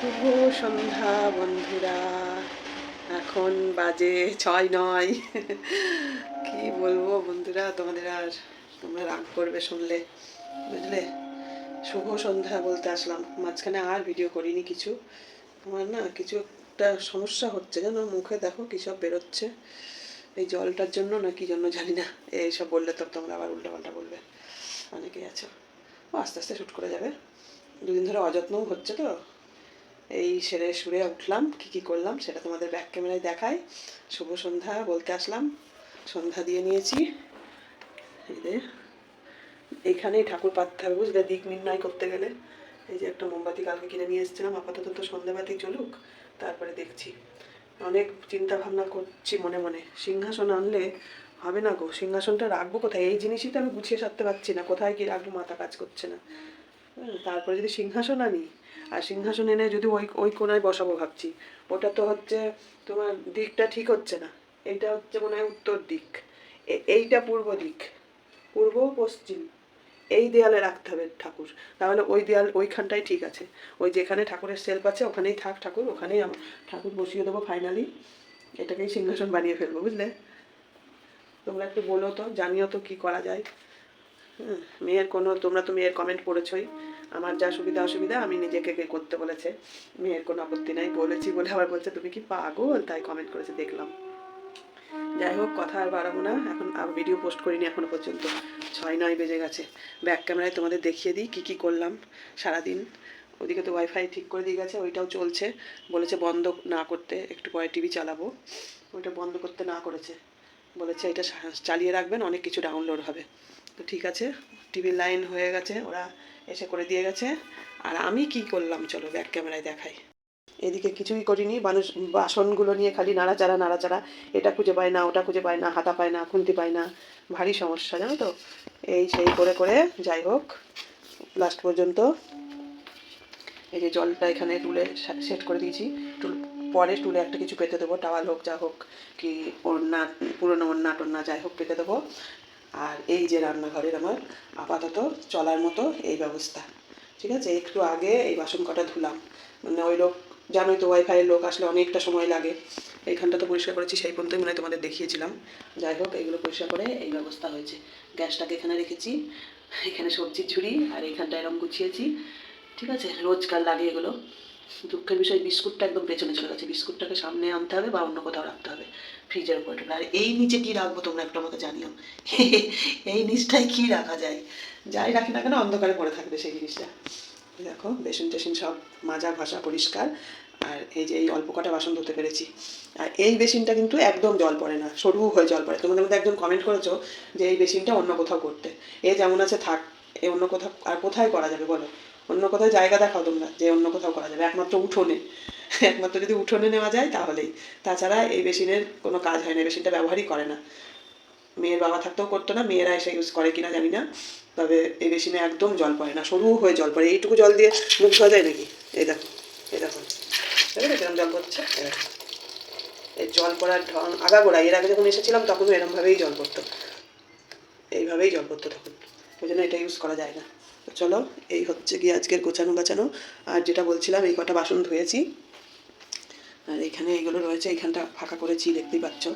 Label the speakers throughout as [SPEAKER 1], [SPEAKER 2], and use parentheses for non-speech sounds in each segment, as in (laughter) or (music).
[SPEAKER 1] শুভ সন্ধ্যা, বন্ধুরা। এখন বাজে ছয় নয়। কি বলব বন্ধুরা, তোমাদের আর তোমরা রাগ করবে শুনলে, বুঝলে? শুভ সন্ধ্যা বলতে আসলাম। মাঝখানে আর ভিডিও করিনি কিছু। আমার না কিছু একটা সমস্যা হচ্ছে যেন মুখে দেখো কী সব বেরোচ্ছে। এই জলটার জন্য না কি জন্য জানি না। এইসব বললে তো তোমরা আবার উল্টাপাল্টা বলবে। অনেকেই আছো। ও, আস্তে আস্তে শ্যুট করে যাবে। দুদিন ধরে অযত্নও হচ্ছে তো। এই সেরে সুরে উঠলাম, কি কি করলাম সেটা তোমাদের ব্যাক ক্যামেরায় দেখাই। শুভ সন্ধ্যা, বলতে আসলাম। সন্ধ্যা দিয়ে নিয়েছি। এই যে এইখানেই ঠাকুর পাততে হবে বুঝলে, দিক নির্ণয় করতে গেলে। এই যে একটা মোমবাতি কালকে কিনে নিয়ে এসেছিলাম, আপাতত তো সন্ধ্যাবাতি চলুক তারপরে দেখছি। অনেক চিন্তা ভাবনা করছি মনে মনে। সিংহাসন আনলে হবে না গো, সিংহাসনটা রাখব কোথায়? এই জিনিসই তো আমি গুছিয়ে সারতে পারছি না, কোথায় কি রাখব, মাথা কাজ করছে না। তারপরে যদি সিংহাসন আনি আর সিংহাসন এনে যদি ওই ওই কোনায় বসাবো ভাবছি ওটা তো হচ্ছে তোমার দিকটা ঠিক হচ্ছে না। এইটা হচ্ছে মনে হয় উত্তর দিক। এইটা পূর্ব দিক। পূর্ব পশ্চিম। এই দেয়ালে রাখতে হবে ঠাকুর। তাহলে ওই দেয়াল ওইখানটাই ঠিক আছে। ওই যেখানে ঠাকুরের সেলফ আছে ওখানেই থাক ঠাকুর ওখানেই ঠাকুর বসিয়ে দেবো ফাইনালি এটাকেই সিংহাসন বানিয়ে ফেলব বুঝলে? তোমরা একটু বলো তো জানিও তো কি করা যায়। হুম, মেয়ের কোনো তোমরা তো মেয়ের কমেন্ট পড়েছই। আমার যা সুবিধা অসুবিধা, আমি নিজেকে কে করতে বলেছে। মেয়ের কোনো আপত্তি নাই, বলেছি বলে আবার বলছে, তুমি কি পাগল? তাই কমেন্ট করেছে, দেখলাম। যাই হোক, কথা আর বাড়াবো না, এখন আর ভিডিও পোস্ট করিনি এখনও পর্যন্ত। ছয় নয় বেজে গেছে। ব্যাক ক্যামেরায় তোমাদের দেখিয়ে দিই কী কী করলাম সারাদিন। ওদিকে তো ওয়াইফাই ঠিক করে দিয়ে গেছে, ওইটাও চলছে। বলেছে বন্ধ না করতে, একটু পরে টিভি চালাবো। ওইটা বন্ধ করতে না করেছে। বলেছে এটা চালিয়ে রাখবেন, অনেক কিছু ডাউনলোড হবে। তো ঠিক আছে টিভির লাইন হয়ে গেছে, ওরা এসে করে দিয়ে গেছে। আর আমি কি করলাম? চলো ব্যাক ক্যামেরায় দেখাই। এদিকে কিছুই করিনি। মানুষ, বাসনগুলো নিয়ে খালি নাড়াচাড়া নাড়াচাড়া। এটা খুঁজে পায় না, ওটা খুঁজে পায় না, হাতা পায় না, খুন্তি পায় না। ভারী সমস্যা, জানো তো? এই সেই করে করে যাই হোক লাস্ট পর্যন্ত। এই যে জলটা এখানে টুলে সেট করে দিয়েছি। টুল, পরে টুলে একটা কিছু পেতে দেবো। টাওয়াল হোক, যা হোক, কি ওর ওড়না, পুরোনো ওর ওড়না টোড়না যাই হোক, পেতে দেবো। আর এই যে রান্নাঘরের আমার আপাতত চলার মতো এই ব্যবস্থা। ঠিক আছে? একটু আগে এই বাসন কটা ধুলাম। মানে ওই লোক, জানোই তো ওয়াইফাইয়ের লোক আসলে অনেকটা সময় লাগে। এইখানটা তো পরিষ্কার করেছি, সেই পর্যন্তই মনে তোমাদের দেখিয়েছিলাম। যাই হোক, এইগুলো পরিষ্কার করে এই ব্যবস্থা হয়েছে। গ্যাসটাকে এখানে রেখেছি, এখানে সবজির ঝুড়ি আর এইখানটা এরকম গুছিয়েছি। ঠিক আছে? রোজকার লাগে এগুলো। দুঃখের বিষয়, বিস্কুটটা একদম পেছনে চলে গেছে। বিস্কুটটাকে সামনে আনতে হবে বা অন্য কোথাও রাখতে হবে, ফ্রিজের উপরে আর এই নিচে কি রাখব তোমরা একটু আমাকে জানিও? (laughs) এই নিচটায় কি রাখা যায়? যাই রাখি না কেন, অন্ধকারে পড়ে থাকবে সেই জিনিসটা। দেখো, বেসন টেসন সব মাজা, ঘষা, পরিষ্কার। আর এই যে এই অল্প কটা বাসন ধুতে পেরেছি। আর এই বেসিনটা কিন্তু একদম জল পড়ে না, সরু হয়ে জল পড়ে। তোমাদের মধ্যে একজন কমেন্ট করেছ যে এই বেসিনটা অন্য কোথাও করতে। এ যেমন আছে, থাক, এ অন্য কোথাও, আর কোথায় করা যাবে বলো? অন্য কোথাও জায়গা দেখাও তোমরা, যে অন্য কোথাও করা যাবে। একমাত্র উঠোনে। একমাত্র যদি উঠোনে নেওয়া যায় তাহলেই। তাছাড়া এই মেশিনের কোনো কাজ হয় না বেসিনটা ব্যবহারই করে না। মেয়ের বাবা থাকতেও করতো না, মেয়েরা এসে ইউজ করে কিনা জানি না। তবে এই মেশিনে একদম জল পড়ে না, সরু হয়ে জল পড়ে। এইটুকু জল দিয়ে মুখ ধোয়া যায় নাকি? এই দেখো এই দেখো। কিরম জল পড়ছে? এই জল পড়ার ঢং, আগাগোড়া। এর আগে যখন এসেছিলাম তখনও এরমভাবেই জল পড়তো। এইভাবেই জল পড়তো তখন। ওই জন্য এটা ইউজ করা যায় না। তো চলো, এই হচ্ছে গিয়ে আজকের গোছানো গাছানো। আর যেটা বলছিলাম, এই কটা বাসন ধুয়েছি। আর এখানে এগুলো রয়েছে, এখানটা ফাঁকা করেছি, দেখতেই পাচ্ছ।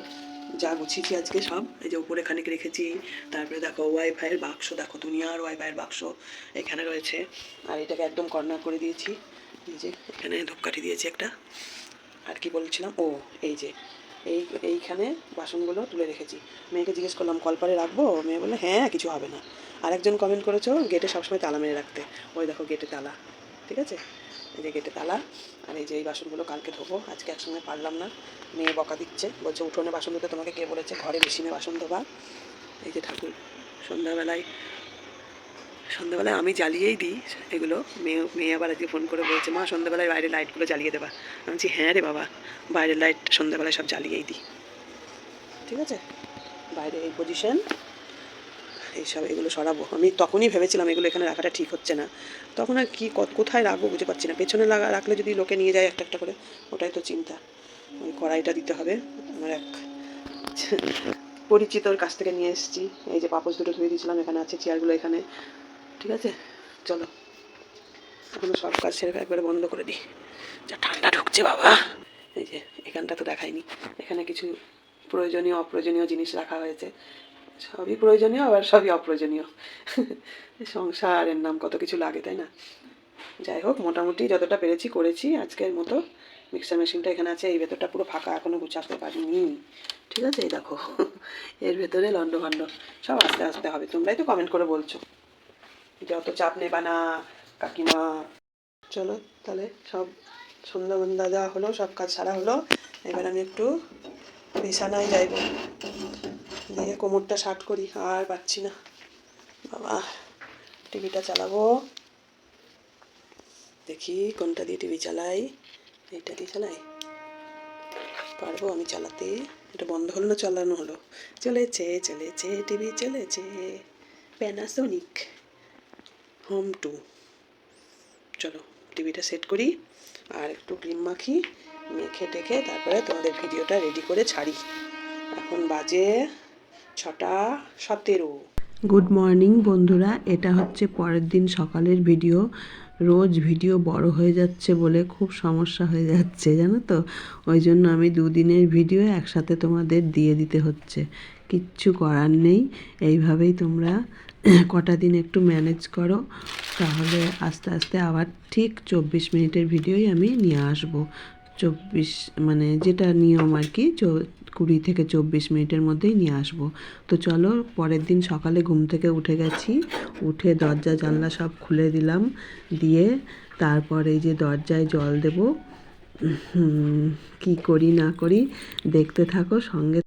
[SPEAKER 1] যা গুছিয়েছি আজকে সব, এই যে উপরে খানিক রেখেছি। তারপরে দেখো ওয়াইফাইয়ের বাক্স, দেখো দুনিয়ার ওয়াইফাইয়ের বাক্স এখানে রয়েছে। আর এটাকে একদম কর্নার করে দিয়েছি। এই যে, এখানে ধূপকাঠি দিয়েছি একটা। আর কি বলছিলাম? ও, এই যে, এই, এইখানে বাসনগুলো তুলে রেখেছি। মেয়েকে জিজ্ঞেস করলাম কলপারে রাখব? মেয়ে বলল হ্যাঁ কিছু হবে না। আরেকজন কমেন্ট করেছ গেটে সবসময় তালা মেরে রাখতে। ওই দেখো গেটে তালা, ঠিক আছে? এই যে গেটে তালা, আর এই যে এই বাসনগুলো কালকে ধোবো, আজকে একসঙ্গে পারলাম না। মেয়ে বকা দিচ্ছে, বলছে উঠোনে বাসন ধুতে, তোমাকে কে বলেছে? ঘরে মেশিনে বাসন ধোবা। এই যে ঠাকুর, সন্ধ্যাবেলায় সন্ধ্যাবেলায় আমি জ্বালিয়েই দিই এগুলো। মেয়ে মেয়ে আবার আজকে ফোন করে বলছে, মা, সন্ধ্যাবেলায় বাইরের লাইটগুলো জ্বালিয়ে দেবা। আমি বলছি হ্যাঁ রে বাবা, বাইরের লাইট সন্ধ্যাবেলায় সব জ্বালিয়েই দিই। ঠিক আছে? বাইরে এই পজিশন এইসব, এগুলো সরাবো। আমি তখনই ভেবেছিলাম এগুলো এখানে রাখাটা ঠিক হচ্ছে না। তখন আর কী কোথায় রাখব বুঝতে পারছি না। পেছনে লাগা, রাখলে যদি লোকে নিয়ে যায় একটা একটা করে, ওটাই তো চিন্তা। ওই কড়াইটা দিতে হবে। আমার এক পরিচিতর কাছ থেকে নিয়ে এসেছি। এই যে পাপোশ দুটো ধুয়ে দিয়েছিলাম, এখানে আছে চেয়ারগুলো এখানে। ঠিক আছে? চলো। এখনও সব কাজ ছেড়ে একবারে বন্ধ করে দিই। যা ঠান্ডা ঢুকছে বাবা। এই যে, এখানটা তো দেখাইনি। এখানে কিছু প্রয়োজনীয়, অপ্রয়োজনীয় জিনিস রাখা হয়েছে। সবই প্রয়োজনীয়, আবার সবই অপ্রয়োজনীয়। সংসারের নাম কত কিছু লাগে, তাই না? যাই হোক, মোটামুটি যতটা পেরেছি করেছি আজকের মতো। মিক্সার মেশিনটা এখানে আছে, এই ভেতরটা পুরো ফাঁকা এখনও গুছাতে পারিনি। ঠিক আছে, এই দেখো, এর ভেতরে লন্ড ভন্ড সব আস্তে আস্তে হবে। তোমরাই তো কমেন্ট করে বলছো। যে অত চাপ নেবা না, কাকিমা। চলো, তাহলে সব সন্ধ্যা বন্ধা দেওয়া হলো, সব কাজ সারা হলো। এবার আমি একটু বিছানায় যাইব। দিয়ে কোমরটা শার্ট করি, আর পাচ্ছি না। বাবা, টিভিটা চালাবো। দেখি কোনটা দিয়ে টিভি চালাই। এইটা দিয়ে চালাই? পারব আমি চালাতে? এটা বন্ধ হলো না চালানো হলো? চলেছে চলেছে, টিভি চলেছে। প্যানাসোনিক হোম টু চলো, টিভিটা সেট করি, আর একটু ক্রিম মাখি মেখে টেখে তারপরে তোমাদের ভিডিওটা রেডি করে ছাড়ি। এখন বাজে ছটা সতেরো। গুড মর্নিং বন্ধুরা, এটা হচ্ছে পরের দিন সকালের ভিডিও। রোজ ভিডিও বড় হয়ে যাচ্ছে বলে খুব সমস্যা হয়ে যাচ্ছে, জানো তো? ওই জন্য আমি দুদিনের ভিডিও একসাথে তোমাদের দিয়ে দিতে হচ্ছে। কিচ্ছু করার নেই, এইভাবেই তোমরা কটা দিন একটু ম্যানেজ করো। তাহলে আস্তে আস্তে আবার ঠিক চব্বিশ মিনিটের ভিডিওই আমি নিয়ে আসব। চব্বিশ মানে যেটা নিয়ম আর কি কুড়ি থেকে চব্বিশ মিনিটের মধ্যেই নিয়ে আসব। তো চলো, পরের দিন সকালে ঘুম থেকে উঠে গেছি। উঠে দরজা, জানলা সব খুলে দিলাম। দিয়ে তারপর এই যে দরজায় জল দেব। কি করি না করি, দেখতে থাকো সঙ্গে।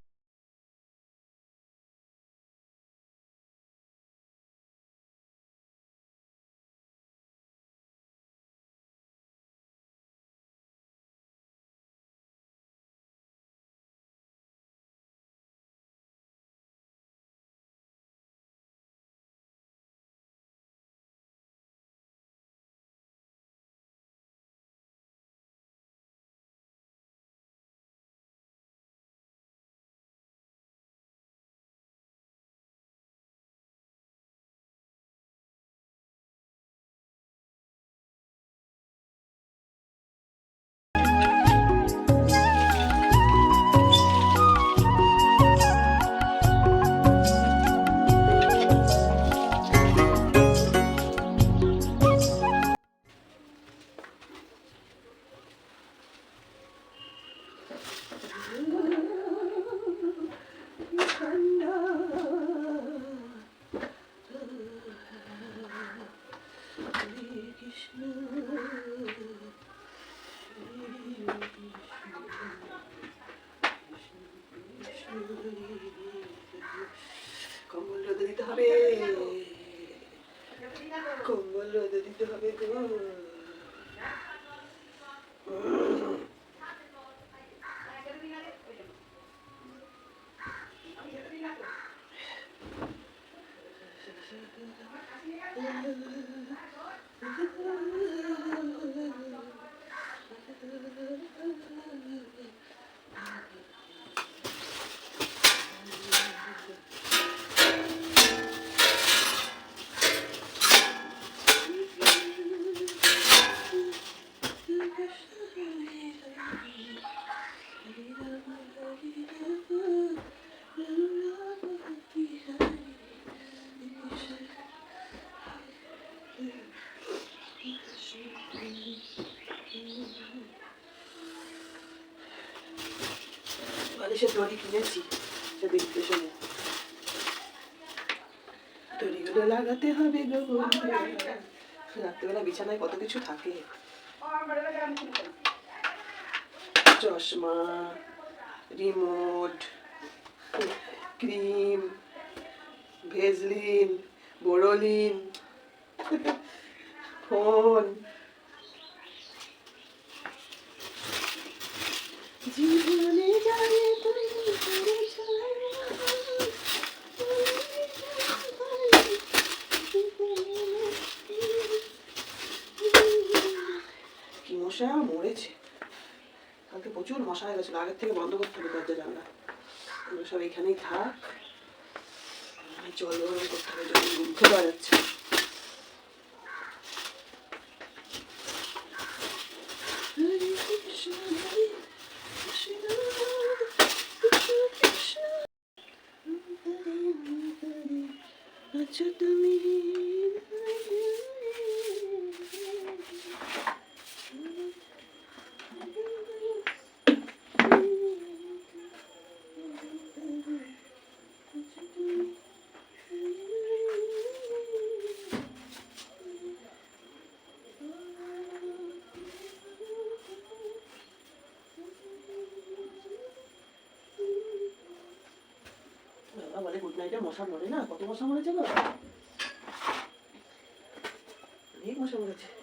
[SPEAKER 1] বালিশের দড়ি কিনেছি, সেদিন পেছনে দড়িগুলো লাগাতে হবে গো। রাত্রেবেলা বিছানায় কত কিছু থাকে চশমা, remote, cream, Vaseline, Boroline, phone জীবনে জানে তুমি মশা মরেছে। কালকে প্রচুর মশা হয়ে গেছিল। আগের থেকে বন্ধ করতে হবে দরজা জানলা। সব এখানেই থাক। জল গরম করতে হবে। জল ঘুম থেকে যাচ্ছে মশা মরে না কত মশা মরেছে গো অনেক মশা মরেছে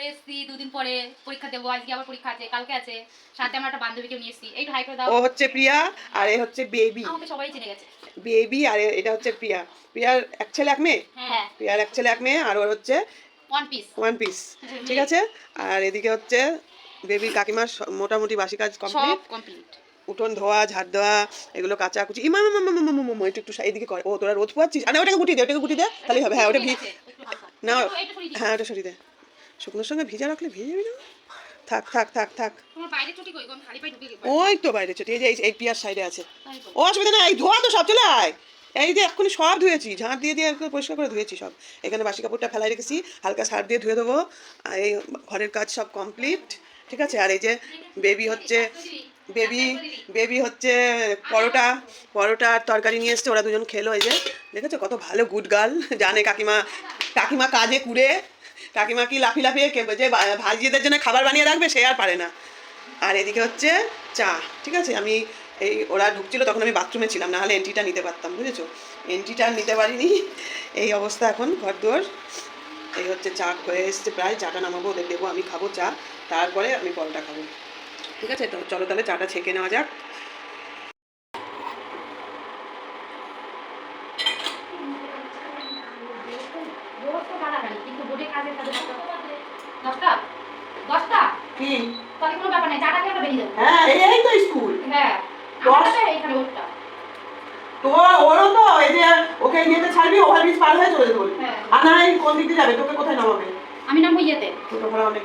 [SPEAKER 2] চলে এসেছি দুদিন পরে পরীক্ষা দেবো আজকে আবার পরীক্ষা আছে কালকে আছে সাথে আমার একটা বান্ধবীকে নিয়ে এসেছি। একটু হাই করে দাও।
[SPEAKER 1] ও হচ্ছে প্রিয়া আর এ হচ্ছে বেবি।
[SPEAKER 2] আমাকে সবাই চিনে গেছে।
[SPEAKER 1] বেবি আর এটা হচ্ছে প্রিয়া। প্রিয়ার এক ছেলে এক মেয়ে?
[SPEAKER 2] হ্যাঁ
[SPEAKER 1] প্রিয়ার এক ছেলে এক মেয়ে আর ওর হচ্ছে
[SPEAKER 2] ওয়ান পিস
[SPEAKER 1] ওয়ান পিস ঠিক আছে? আর এদিকে হচ্ছে বেবির কাকিমার মোটামুটি বাসি কাজ কমপ্লিট
[SPEAKER 2] কমপ্লিট
[SPEAKER 1] উঠোন ধোয়া ঝাড় দেওয়া এগুলো কাঁচা কুচি ইমা মামা মামা মামা মামা একটু একটু এদিকে কর। ও তোরা রোদ পোয়াচ্ছিস? আর না ওটাকে গুটি দে ওটাকে গুটি দে। তাহলেই হবে হ্যাঁ ওটা ভি না হ্যাঁ ওটা সরিয়ে দে। শুকনোর সঙ্গে ভিজা রাখলে ভিজে যাবি থাক থাক থাক থাক। ওই তো বাইরে ছোট এই যে এই- পিয়ার সাইডে আছে। ও অসুবিধা নাই ধোয়া তো সব চলে আয়। এই যে এক্ষুনি সব ধুয়েছি ঝাঁট দিয়ে দিয়ে পরিষ্কার করে ধুয়েছি সব। এখানে বাসি কাপড়টা ফেলাই রেখেছি হালকা সার দিয়ে ধুয়ে দেবো। এই ঘরের কাজ সব কমপ্লিট ঠিক আছে? আর এই যে বেবি হচ্ছে বেবি বেবি হচ্ছে পরোটা পরোটা আর তরকারি নিয়ে এসছে ওরা দুজন খেলো এই যে। দেখেছ কত ভালো গুড গার্ল জানে কাকিমা কাকিমা কাজে কুড়ে। কাকিমা কি লাফি লাফিয়ে কে- যে ভাজিদের জন্য খাবার বানিয়ে রাখবে, সে আর পারে না। আর এদিকে হচ্ছে চা, ঠিক আছে? আমি এই ওরা ঢুকছিল, তখন আমি বাথরুমে ছিলাম, নাহলে এন্ট্রিটা নিতে পারতাম, বুঝেছ? এন্ট্রিটা নিতে পারিনি। এই অবস্থা এখন ঘর দুয়ার এই হচ্ছে চা হয়ে এসছে প্রায়, চাটা নামাবো, ওদের দেবো, আমি খাব চা, তারপরে আমি পরোটা খাব। ঠিক আছে? তো চলো তাহলে চাটা ছেঁকে নেওয়া যাক
[SPEAKER 2] রোজ তো গালাগালি, কিন্তু বোর্ডে কাজের কাজে দশটা- দশটা? দশটা?
[SPEAKER 1] কি?
[SPEAKER 2] তাহলে কোনো ব্যাপার নেই, চাটা খেয়ে আমরা বেরিয়ে যাব।
[SPEAKER 1] হ্যাঁ এই এই তো স্কুল।
[SPEAKER 2] হ্যাঁ,
[SPEAKER 1] দশ?
[SPEAKER 2] আমারটা এইখানে ওরটা।
[SPEAKER 1] ওরও তো এই যে ওকে ইয়েতে ছাড়বি ওভারব্রিজ পার হয়ে চলে যাব
[SPEAKER 2] হ্যাঁ।
[SPEAKER 1] আর না কোন দিক যাবে? তোকে কোথায় নামাবে?
[SPEAKER 2] আমি নামবো ইয়েতে।
[SPEAKER 1] টোটো ভাড়া অনেক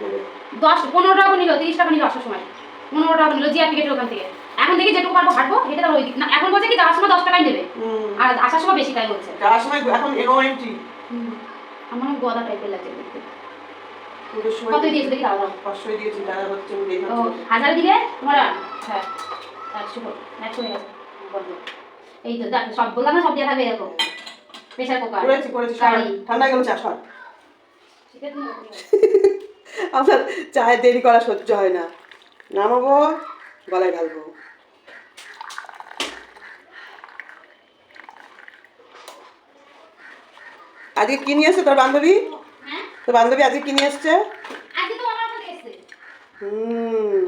[SPEAKER 2] দশ পনেরো টাকা নিল তিরিশ টাকা নিল আসার সময়। পনেরো টাকা নিল জিয়া টিকেটের ওখান থেকে। এখন থেকে যেটুকু পারব হাঁটবো হেঁটে ওই দিক না এখন বলছে কি যাওয়ার সময় দশ টাকাই দেবে আর আসার সময় বেশি তাই বলছে।
[SPEAKER 1] যাওয়ার সময় এখন এনো এন্ট্রি
[SPEAKER 2] আমার গদা টাইপের লাগছে দেখতে। কত দিয়েছে দেখি? দাও দাও
[SPEAKER 1] পাঁচশোই দিয়েছি তারা হচ্ছে
[SPEAKER 2] ও হাজারে দিলে তোমার? হ্যাঁ। হয়ে গেছে। এই তো সব বললাম না সব দিয়ে থাকবে এরকম। প্রেশার কুকার
[SPEAKER 1] করেছি করেছি। ঠান্ডা গেল চা সর আপনার চায়ের দেরি করা সহ্য হয় না। নামাবো গলায় ঢালবো। আজকে কি নিয়ে এসছে তোর বান্ধবী?
[SPEAKER 2] হ্যাঁ?
[SPEAKER 1] তোর বান্ধবী আজকে কি নিয়ে এসছে? হুম।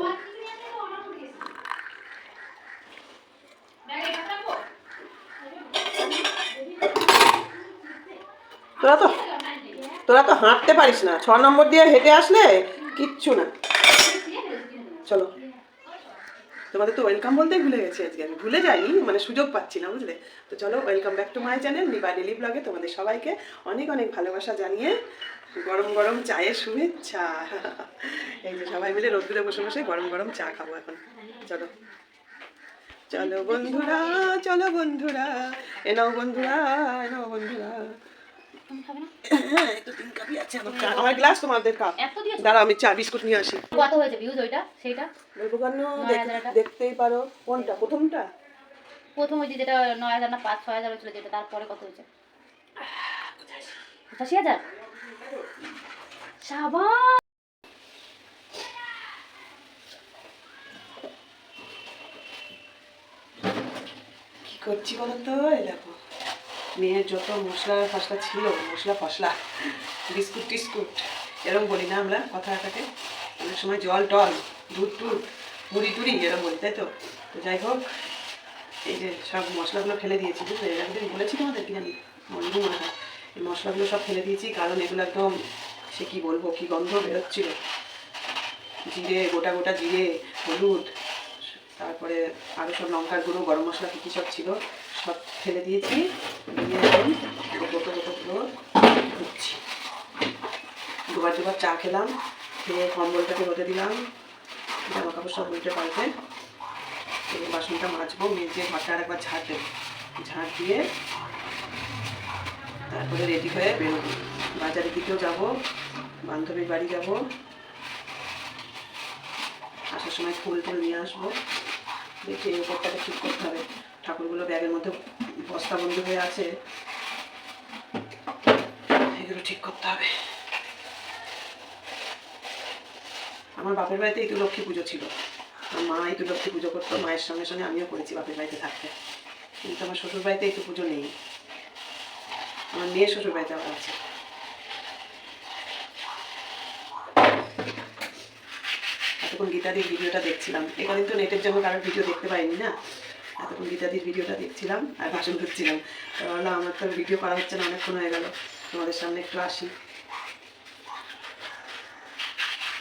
[SPEAKER 1] তোরা তো তোরা তো হাঁটতে পারিস না। ছ নম্বর দিয়ে হেঁটে আসলে কিচ্ছু না। চলো। তোমাদের তো ওয়েলকাম বলতেই ভুলে গেছি আজকে। আমি ভুলে যাইনি মানে সুযোগ পাচ্ছি না বুঝলে? তো চলো welcome back to my channel Niba daily ব্লগে তোমাদের সবাইকে অনেক অনেক ভালোবাসা জানিয়ে গরম গরম চায়ের শুভেচ্ছা। এই যে সবাই মিলে রোদ্দুরে বসে বসে গরম গরম চা খাব এখন। চলো। চলো বন্ধুরা চলো বন্ধুরা, এ নাও বন্ধুরা, এ নাও বন্ধুরা।
[SPEAKER 2] তুমি খাবে না?
[SPEAKER 1] হ্যাঁ একটু তিন কাপই আছে আমার চা। আমার গ্লাস তোমাদের কাপ
[SPEAKER 2] এত দিয়েছ
[SPEAKER 1] দাঁড়াও আমি চা বিস্কুট নিয়ে আসি।
[SPEAKER 2] কত হয়েছে ভিউজ ওইটা? সেইটা?
[SPEAKER 1] বলব কেন
[SPEAKER 2] নয়
[SPEAKER 1] দেখ-
[SPEAKER 2] হাজার টাকা।
[SPEAKER 1] দেখতেই পারো কোনটা? প্রথমটা?
[SPEAKER 2] প্রথম ওই যে যেটা নয় হাজার না পাঁচ ছয় হাজার হয়েছিল যেটা তারপরে কত হয়েছে? পঁচাশি হাজার? সাবাস!
[SPEAKER 1] কি করছি বলতো? এই দেখো। মেয়ের যত মশলা ফসলা ছিল, মশলা ফসলা, বিস্কুট টিস্কুট এরকম বলি না আমরা কথা কথাটাকে। অনেক সময় জল টল, দুধ টুধ, মুড়ি টুড়ি এরকম বলি, তাই তো? তো যাই হোক, এই যে সব মশলাগুলো ফেলে দিয়েছি, বুঝলে? এর একদিন বলেছি তোমাদের কি জানি, মনে মনে হয়। এই মশলাগুলো সব ফেলে দিয়েছি, কারণ এগুলো একদম, সে কি বলব, কি গন্ধ বেরোচ্ছিল। জিরে, গোটা গোটা জিরে, হলুদ, তারপরে আরও সব লঙ্কার গুঁড়ো, গরম মশলা, কী কী সব ছিল। সব ফেলে দিয়েছি। দুবার দুবার চা খেলাম, খেয়ে কম্বলটাকে রোদে দিলাম। জামা কাপড় সব উল্টে পাল্টে বাসনটা মাজবো, মেজে ঘরটা আর একবার ঝাঁট দেবো। ঝাঁট দিয়ে তারপরে রেডি হয়ে বেরোবো। বাজারের দিকেও যাব, বান্ধবীর বাড়ি যাব। আসার সময় ফুল টুল নিয়ে আসব। দেখি এই উপরটাকে ঠিক করতে হবে। ঠাকুরগুলো ব্যাগের মধ্যে বস্তা বন্ধ হয়ে আছে। এগুলো ঠিক করতে হবে। আমার বাপের বাড়িতে একটু লক্ষ্মী পুজো ছিল। আমার মা একটু লক্ষ্মী পুজো করতো, মায়ের সঙ্গে সঙ্গে আমিও করেছি বাপের বাড়িতে থাকতে। কিন্তু আমার শ্বশুর বাড়িতে একটু পুজো নেই। আমার মেয়ে শ্বশুর বাড়িতে আবার আছে। এতক্ষণ গীতাদির ভিডিওটা দেখছিলাম। এখানে তো নেটের জন্য কারোর ভিডিও দেখতে পাইনি না? এতক্ষণ গীতাদির ভিডিওটা দেখছিলাম আর ভাষণ করছিলাম ভাবলাম আমার তো ভিডিও করা হচ্ছে না, অনেকক্ষণ হয়ে গেল। তোমাদের সামনে একটু আসি।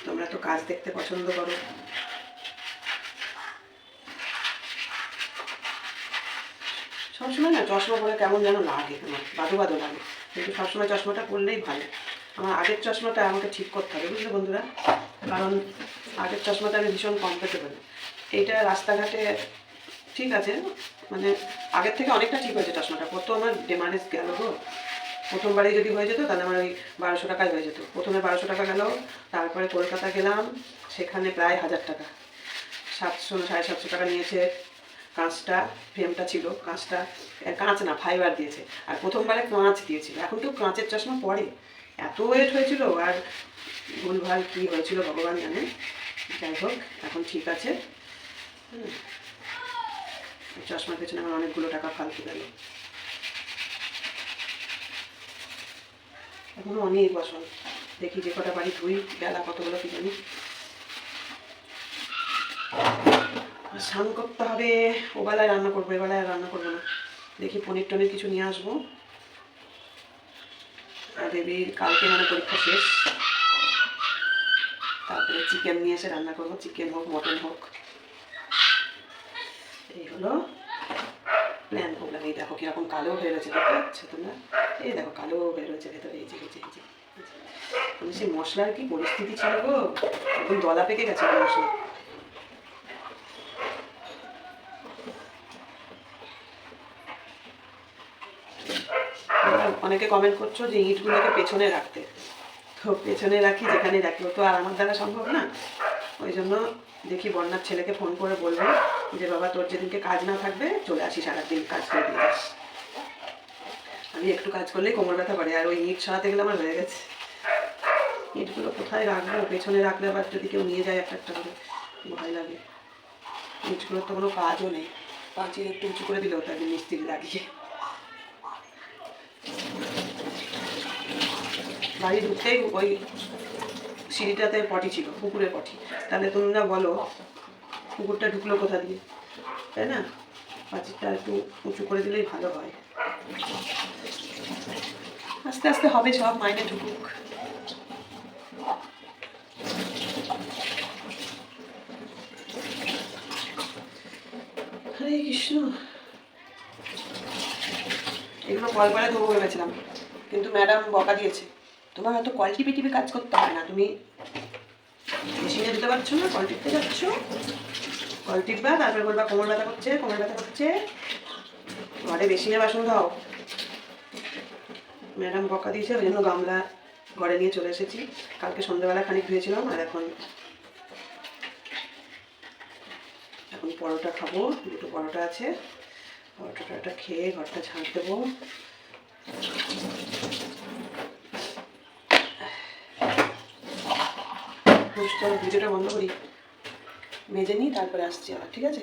[SPEAKER 1] তোমরা তো কাজ দেখতে পছন্দ করো। সবসময় না চশমা পরে কেমন যেন লাগে আমার বাদো বাদো লাগে। কিন্তু সবসময় চশমাটা পরলেই ভালো। আমার আগের চশমাটা আমাকে ঠিক করতে হবে, বুঝলে বন্ধুরা? কারণ আগের চশমাটা আমি ভীষণ কমফোর্টেবল এইটা রাস্তাঘাটে ঠিক আছে মানে আগের থেকে অনেকটা ঠিক হয়েছে চশমাটা। কত আমার ডেমারেজ গেল গো। প্রথমবারই যদি হয়ে যেত, তাহলে আমার ওই বারোশো টাকায় হয়ে যেত। প্রথমে বারোশো টাকা গেল, তারপরে কলকাতা গেলাম, সেখানে প্রায় হাজার টাকা। সাতশো, সাড়ে সাতশো টাকা নিয়েছে কাঁচটা ফ্রেমটা ছিল। কাঁচটা কাঁচ না ফাইবার দিয়েছে। আর প্রথমবারে কাঁচ দিয়েছিল। এখন কেউ কাঁচের চশমা পরে। এত ওয়েট হয়েছিল, আর ভুলভাল কী হয়েছিল ভগবান জানে। যাই হোক, এখন ঠিক আছে। হুম। চশমার পেছনে আমার অনেকগুলো টাকা ফালতু গেল। এখনও অনেক বছর। দেখি যে কটা বাড়ি ধুই, বেলা কতগুলো কি জানি। স্নান করতে হবে, ওবেলায় রান্না করব, এবেলায় রান্না করব না। দেখি পনির টনির কিছু নিয়ে আসব। আর দেবীর কালকে মানে পরীক্ষা শেষ। তারপরে চিকেন নিয়ে এসে রান্না করব চিকেন হোক মটন হোক। হলো। এই দেখো কালো হয়ে রয়েছে, দেখতে পাচ্ছ তোমরা? এই দেখো, কালো হয়ে রয়েছে ভেতরে, এই যে এই যে এই যে মানে সেই মশলার কি পরিস্থিতি ছিল গো? দলা পেকে গেছে মশলা। অনেকে কমেন্ট করছ যে ইটগুলোকে পেছনে রাখতে। তো পেছনে রাখি যেখানে রাখি তো আর আমার দ্বারা সম্ভব না। ওই জন্য দেখি বন্যার ছেলেকে ফোন করে বলব যে, বাবা, তোর যেদিনকে কাজ না থাকবে, চলে আসি সারাদিন কাজ করে দিয়ে আমি একটু কাজ করলেই কোমর ব্যথা করে আর ওই ইট সরাতে গেলে আমার হয়ে গেছে। ইটগুলো কোথায় রাখব? পেছনে রাখলে আবার যদি কেউ নিয়ে যায় একটা একটা করে, ভয় লাগে। ইটগুলোর তো কোনো কাজও নেই। পাঁচিল একটু উঁচু করে দিলেও তাকে মিস্ত্রি লাগিয়ে। বাড়ি ঢুকতেই ওই সিঁড়িটাতে পটি ছিল, পুকুরের পটি। তাহলে তোমরা বলো, পুকুরটা ঢুকলো কোথা দিয়ে? তাই না? পাঁচিরটা একটু উঁচু করে দিলেই ভালো হয়। আস্তে আস্তে হবে সব, মাইনে ঢুকুক। হরে কৃষ্ণ। এগুলো কল করে দেবো ভেবেছিলাম, কিন্তু ম্যাডাম বকা দিয়েছে। তোমার হয়তো কল টিপে টিপে কাজ করতে হয় না। তুমি মেশিনে দিতে পারছ না কল টিপতে যাচ্ছ। কল টিপবা তারপরে বলবা কোমর ব্যথা করছে কোমর ব্যথা করছে। ঘরে মেশিনে বাসন দাও ম্যাডাম বকা দিয়েছে, ওই জন্য গামলা ঘরে নিয়ে চলে এসেছি। কালকে সন্ধ্যাবেলা খানিক ধুয়েছিলাম, আর এখন এখন পরোটা খাব, দুটো পরোটা আছে। পরোটাটা খেয়ে ঘরটা ঝাঁট দেবো। চলো ভিডিওটা বন্ধ করি। মেজে নিই তারপরে আসছি আবার, ঠিক আছে?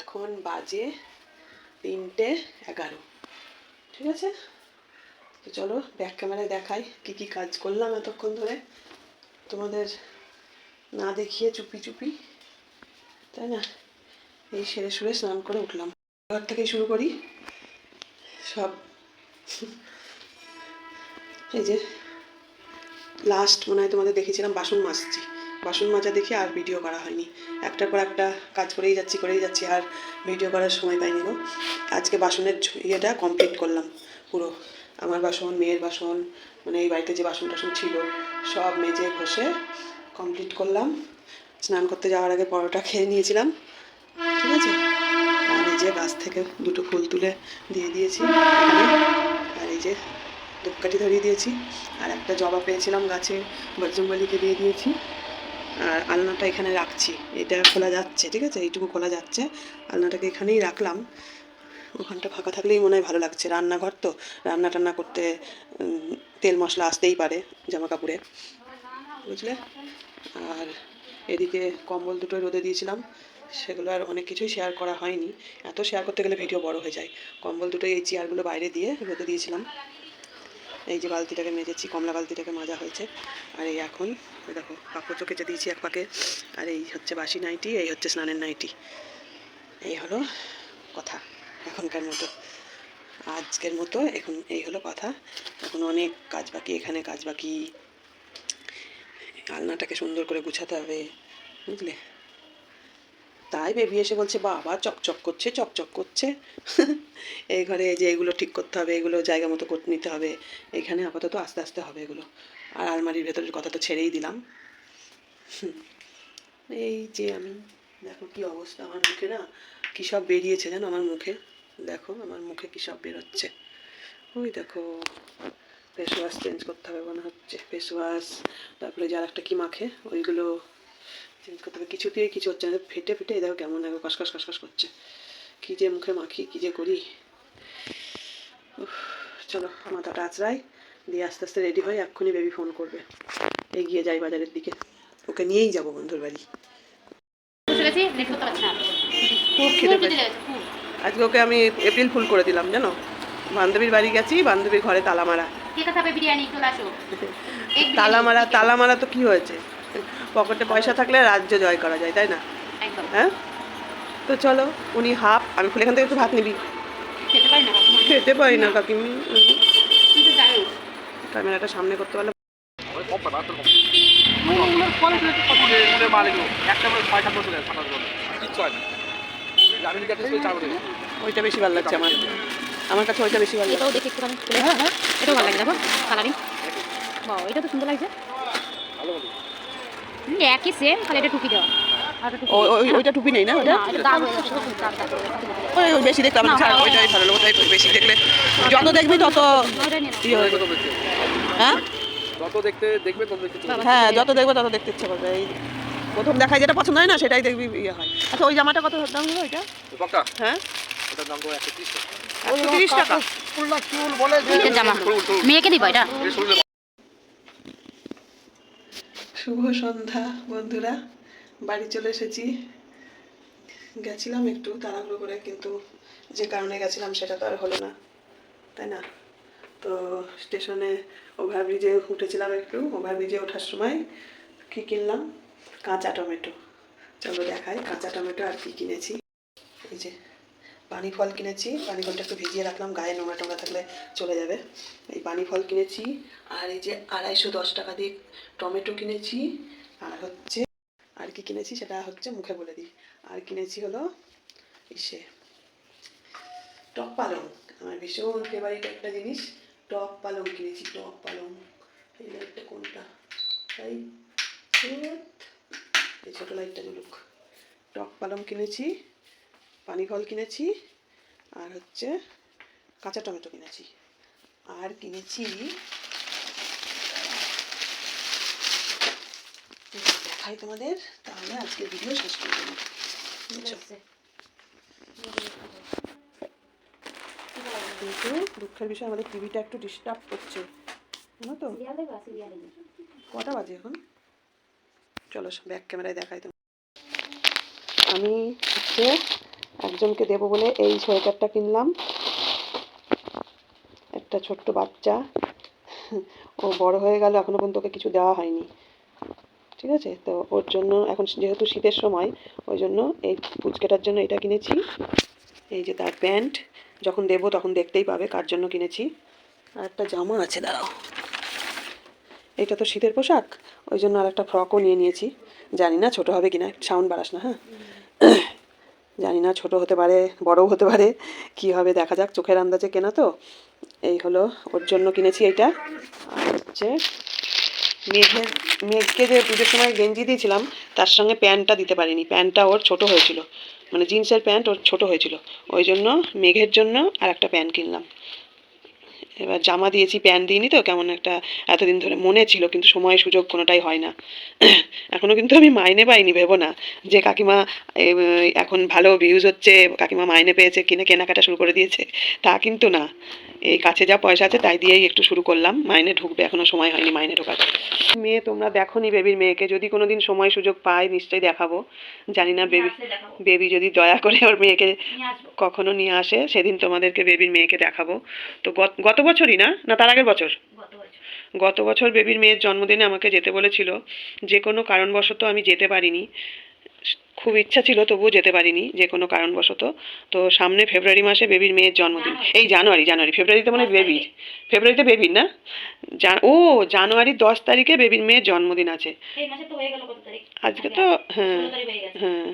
[SPEAKER 1] এখন বাজে তিনটে এগারো, ঠিক আছে? তো চলো ব্যাক ক্যামেরায় দেখাই কি কি কাজ করলাম এতক্ষণ ধরে। তোমাদের না দেখিয়ে চুপি চুপি, তাই না? এই সেরে সুরে স্নান করে উঠলাম। ঘর থেকেই শুরু করি। সব এই যে লাস্ট মনে হয় তোমাদের দেখেছিলাম বাসন মাজছি। বাসন মাজা দেখি আর ভিডিও করা হয়নি। একটার পর একটা কাজ করেই যাচ্ছি করেই যাচ্ছি, আর ভিডিও করার সময় পাইনি গো। আজকে বাসনের ইয়েটা কমপ্লিট করলাম পুরো। আমার বাসন, মেয়ের বাসন মানে এই বাড়িতে যে বাসন টাসন ছিল, সব মেজে ঘষে কমপ্লিট করলাম। স্নান করতে যাওয়ার আগে পরোটা খেয়ে নিয়েছিলাম। ঠিক আছে? আর এই যে গাছ থেকে দুটো ফুল তুলে দিয়ে দিয়েছি আর এই যে ধূপকাঠি ধরিয়ে দিয়েছি। আর একটা জবা পেয়েছিলাম গাছে, বজরংবলীকে দিয়ে দিয়েছি। আর আলনাটা এখানে রাখছি। এটা খোলা যাচ্ছে, ঠিক আছে? এইটুকু খোলা যাচ্ছে। আলনাটাকে এখানেই রাখলাম। ওখানটা ফাঁকা থাকলেই মনে হয় ভালো লাগছে। রান্নাঘর তো। রান্না টান্না করতে তেল মশলা আসতেই পারে জামা কাপড়ে বুঝলে? আর এদিকে কম্বল দুটো রোদে দিয়েছিলাম। সেগুলো আর অনেক কিছুই শেয়ার করা হয়নি। এত শেয়ার করতে গেলে ভিডিও বড় হয়ে যায়। কম্বল দুটো এই চেয়ারগুলো বাইরে দিয়ে রোদে দিয়েছিলাম। এই যে বালতিটাকে মেজেছি, কমলা বালতিটাকে মাজা হয়েছে। আর এই এখন দেখো, কাপড় চোখে দিয়েছি এক পাকে, আর এই হচ্ছে বাসি নাইটি, এই হচ্ছে স্নানের নাইটি। এই হলো কথা এখনকার মতো। আজকের মতো এখন এই হলো কথা। এখন অনেক কাজ বাকি, এখানে কাজ বাকি। আলনাটাকে সুন্দর করে গুছাতে হবে, বুঝলে? তাই বেবি এসে বলছে, বাবা, চকচক করছে চকচক করছে। এই ঘরে যে এগুলো ঠিক করতে হবে, এগুলো জায়গা মতো করতে নিতে হবে, এখানে আপাতত আস্তে আস্তে হবে এগুলো। আর আলমারির ভেতরের কথা তো ছেড়েই দিলাম। এই যে আমি, দেখো কি অবস্থা আমার মুখে না, কী সব বেরিয়েছে জানো আমার মুখে? দেখো আমার মুখে কী সব বেরোচ্ছে। ওই দেখো ফেস ওয়াশ চেঞ্জ করতে হবে মনে হচ্ছে ফেস ওয়াশ তারপরে যার একটা কি মাখে, ওইগুলো চেঞ্জ করতে হবে। কিছুতেই কিছু হচ্ছে না। ফেটে ফেটে দেখো কেমন দেখো কসকস কসকস করছে। কী যে মুখে মাখি কী যে করি। চলো মাথাটা আঁচড়াই দিয়ে আস্তে আস্তে রেডি হয়ে এক্ষুনি বেবি ফোন করবে। এগিয়ে যাই বাজারের দিকে। ওকে নিয়েই যাব বন্ধুর বাড়ি। খুব
[SPEAKER 2] খেতে
[SPEAKER 1] পেয়েছে। আজকে ওকে আমি এপ্রিল ফুল করে দিলাম জানো? বান্ধবীর বাড়ি গেছি বান্ধবীর ঘরে তালা মারা। (laughs) তালা মারা তালা মারা তো কি হয়েছে? পকেটে পয়সা থাকলে রাজ্য জয় করা যায় তাই না? হ্যাঁ? তো চলো উনি হাফ আমি ফুল এখান থেকে একটু ভাত নিবি?
[SPEAKER 2] খেতে পারি না কাকিমা।
[SPEAKER 1] খেতে পারি না কাকিমি। ক্যামেরাটা সামনে করতে পারলে। ওইটা বেশি ভালো লাগছে আমার। আমার কাছে ওইটা বেশি ভালো লাগছে
[SPEAKER 2] এটাও দেখে একটুখানি হ্যাঁ হ্যাঁ। এটাও ভালো লাগে দেখো কালারিং বাহ এটা তো সুন্দর লাগছে।
[SPEAKER 3] ভালো
[SPEAKER 2] একই সেম খালি এটা টুপি দেওয়া
[SPEAKER 1] ওইটা টুপি নেই না ওটা
[SPEAKER 2] হয়ে হয়ে।
[SPEAKER 1] ওই ওই বেশি ছাড় ওইটাই ভালো ওটাই বেশি দেখলে। যত দেখবি তত। ইয়ে হয়ে।
[SPEAKER 3] দেখতে-
[SPEAKER 1] হ্যাঁ?
[SPEAKER 3] যত দেখতে দেখবে তত দেখতে
[SPEAKER 1] হ্যাঁ যত দেখবে তত দেখতে ইচ্ছে করবে। এই প্রথম দেখায় যেটা পছন্দ হয় না সেটাই দেখবি ইয়ে হয়। আচ্ছা ওই জামাটা কত দাম হলো ওইটা। হ্যাঁ?
[SPEAKER 3] ওটার দাম একশো টাকা।
[SPEAKER 1] একশো তিরিশ টাকা।
[SPEAKER 2] জামা। মেয়েকে দিব এটা?
[SPEAKER 1] শুভ সন্ধ্যা, বন্ধুরা। বাড়ি চলে এসেছি। গেছিলাম একটু তাড়াহুড়ো করে, কিন্তু যে কারণে গেছিলাম সেটা তো আর হলো না, তাই না? তো স্টেশনে ওভারব্রিজে উঠেছিলাম একটু, ওভারব্রিজে ওঠার সময় কী কিনলাম? কাঁচা টমেটো। চলো দেখাই, কাঁচা টমেটো আর কি কিনেছি। এই যে। পানি ফল কিনেছি। পানি ফলটা একটু ভিজিয়ে রাখলাম, গায়ে নোংরা টোংরা থাকলে চলে যাবে। এই পানি ফল কিনেছি, আর এই যে আড়াইশো দশ টাকা দিয়ে টমেটো কিনেছি, আর হচ্ছে, আর কি কিনেছি সেটা হচ্ছে মুখে বলে দিই। আর কিনেছি হলো ইসে, টক পালং। আমার ভীষণ ফেভারিট একটা জিনিস, টক পালং কিনেছি, টক পালং। এই লাইটটা কোনটা? তাই, এই ছোটো লাইটটা জ্বলুক। টক পালং কিনেছি পানি ফল কিনেছি আর হচ্ছে কাঁচা টমেটো কিনেছি। আর কিনেছি দেখাই তোমাদের তাহলে আজকের ভিডিও শেষ করে দেবো। কিন্তু দুঃখের বিষয় আমাদের টিভিটা একটু ডিস্টার্ব করছে। জানো তো? কটা বাজে এখন? চলো ব্যাক ক্যামেরায় দেখাই তো আমি হচ্ছে একজনকে দেবো বলে এই সোয়েটারটা কিনলাম। একটা ছোট্ট বাচ্চা। ও বড় হয়ে গেল, এখনও পর্যন্ত ওকে কিছু দেওয়া হয়নি। ঠিক আছে? তো ওর জন্য এখন যেহেতু শীতের সময়, ওই জন্য এই পুচকেটার জন্য এটা কিনেছি। এই যে তার প্যান্ট, যখন দেবো তখন দেখতেই পাবে কার জন্য কিনেছি। আর একটা জামা আছে, দাঁড়াও। এটা তো শীতের পোশাক, ওই জন্য আর একটা ফ্রকও নিয়ে নিয়েছি। জানি না ছোট হবে কিনা, সাউন্ড বাড়াস না হ্যাঁ? জানি না, ছোট হতে পারে, বড়ও হতে পারে, কি হবে দেখা যাক, চোখের আন্দাজে কেনা তো। এই হলো ওর জন্য কিনেছি এটা। আর হচ্ছে মেঘের, মেঘকে যে পুজোর সময় গেঞ্জি দিয়েছিলাম, তার সঙ্গে প্যান্টটা দিতে পারিনি। প্যান্টটা ওর ছোট হয়েছিল। মানে জিন্সের প্যান্ট ওর ছোট হয়েছিল। ওই জন্য মেঘের জন্য আর একটা প্যান্ট কিনলাম। এবার জামা দিয়েছি প্যান্ট দিইনি তো কেমন একটা এতদিন ধরে মনে ছিল কিন্তু সময় সুযোগ কোনোটাই হয় না। এখনও কিন্তু আমি মাইনে পাইনি ভেবো না। যে কাকিমা এখন ভালো ভিউজ হচ্ছে কাকিমা মাইনে পেয়েছে কিনে কেনাকাটা শুরু করে দিয়েছে তা কিন্তু না। এই কাছে যা পয়সা আছে তাই দিয়েই একটু শুরু করলাম। মাইনে ঢুকবে এখনও সময় হয়নি মাইনে ঢোকার। মেয়ে তোমরা দেখো নি বেবির মেয়েকে যদি কোনো দিন সময় সুযোগ পাই নিশ্চয়ই দেখাবো। জানি না বেবি বেবি যদি দয়া করে ওর মেয়েকে কখনো নিয়ে আসে সেদিন তোমাদেরকে বেবির মেয়েকে দেখাবো। তো গত বছরই না? না তার আগের বছর?
[SPEAKER 2] গত বছর।
[SPEAKER 1] বেবির মেয়ের জন্মদিনে আমাকে যেতে বলেছিল। যে কোনো কারণবশত আমি যেতে পারিনি। খুব ইচ্ছা ছিল তবুও যেতে পারিনি যে কোনো কারণবশত। তো সামনে ফেব্রুয়ারি মাসে বেবির মেয়ের জন্মদিন। এই জানুয়ারি জানুয়ারি। ফেব্রুয়ারিতে মানে বেবির। ফেব্রুয়ারিতে বেবির না? ও জানুয়ারির দশ তারিখে বেবির মেয়ের জন্মদিন আছে।
[SPEAKER 2] এই মাসে তো হয়ে
[SPEAKER 1] আজকে তো হ্যাঁ।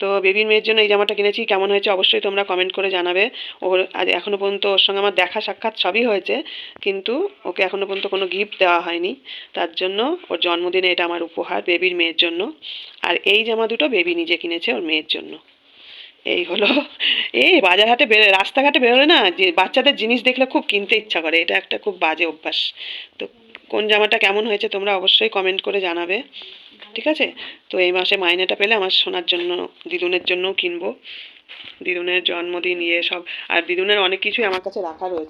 [SPEAKER 1] তো বেবির মেয়ের জন্য এই জামাটা কিনেছি। কেমন হয়েছে অবশ্যই তোমরা কমেন্ট করে জানাবে। ওর আজ এখনও পর্যন্ত ওর সঙ্গে আমার দেখা সাক্ষাৎ সবই হয়েছে। কিন্তু ওকে এখনও পর্যন্ত কোনো গিফট দেওয়া হয়নি। তার জন্য ওর জন্মদিনে এটা আমার উপহার বেবির মেয়ের জন্য। আর এই জামা দুটো বেবি নিজে কিনেছে ওর মেয়ের জন্য। এই হলো। এই বাজার হাটে বেরো, রাস্তাঘাটে বেরোলে না যে বাচ্চাদের জিনিস দেখলে খুব কিনতে ইচ্ছা করে। এটা একটা খুব বাজে অভ্যাস। তো কোন জামাটা কেমন হয়েছে তোমরা অবশ্যই কমেন্ট করে জানাবে। ঠিক আছে? তো এই মাসে মাইনেটা পেলে আমার শোনার জন্য দিদুনের জন্যও কিনবো। দিদুনের জন্মদিন ইয়ে সব, আর দিদুনের অনেক কিছুই আমার কাছে রাখা রয়েছে।